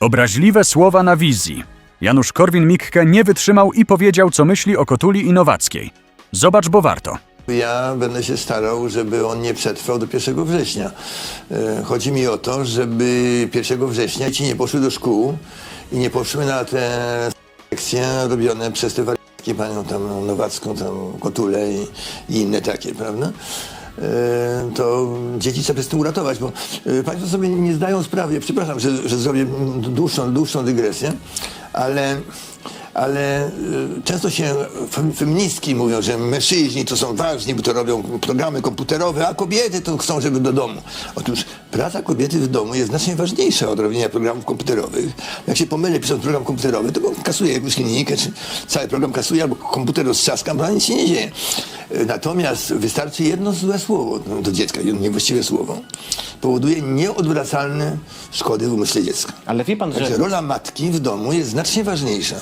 Obraźliwe słowa na wizji. Janusz Korwin-Mikke nie wytrzymał i powiedział, co myśli o Kotuli Innowackiej. Zobacz, bo warto. Ja będę się starał, żeby on nie przetrwał do 1 września. E, Chodzi mi o to, żeby 1 września ci nie poszły do szkół i nie poszły na te lekcje robione przez te wariatki, panią tam Nowacką, tam Kotulę i, i inne takie, prawda? E, To dzieci trzeba z tym uratować, bo e, państwo sobie nie zdają sprawy, przepraszam, że, że zrobię dłuższą, dłuższą dygresję, ale ale y, często się fem- feministki mówią, że mężczyźni to są ważni, bo to robią programy komputerowe, a kobiety to chcą, żeby do domu. Otóż praca kobiety w domu jest znacznie ważniejsza od robienia programów komputerowych. Jak się pomylę pisząc program komputerowy, to go kasuje jakąś linijkę, czy cały program kasuje, albo komputer roztrzaska, bo nic się nie dzieje. Y, Natomiast wystarczy jedno złe słowo no, do dziecka, jedno niewłaściwe słowo, powoduje nieodwracalne szkody w umyśle dziecka. Ale wie pan, że Także rola matki w domu jest znacznie ważniejsza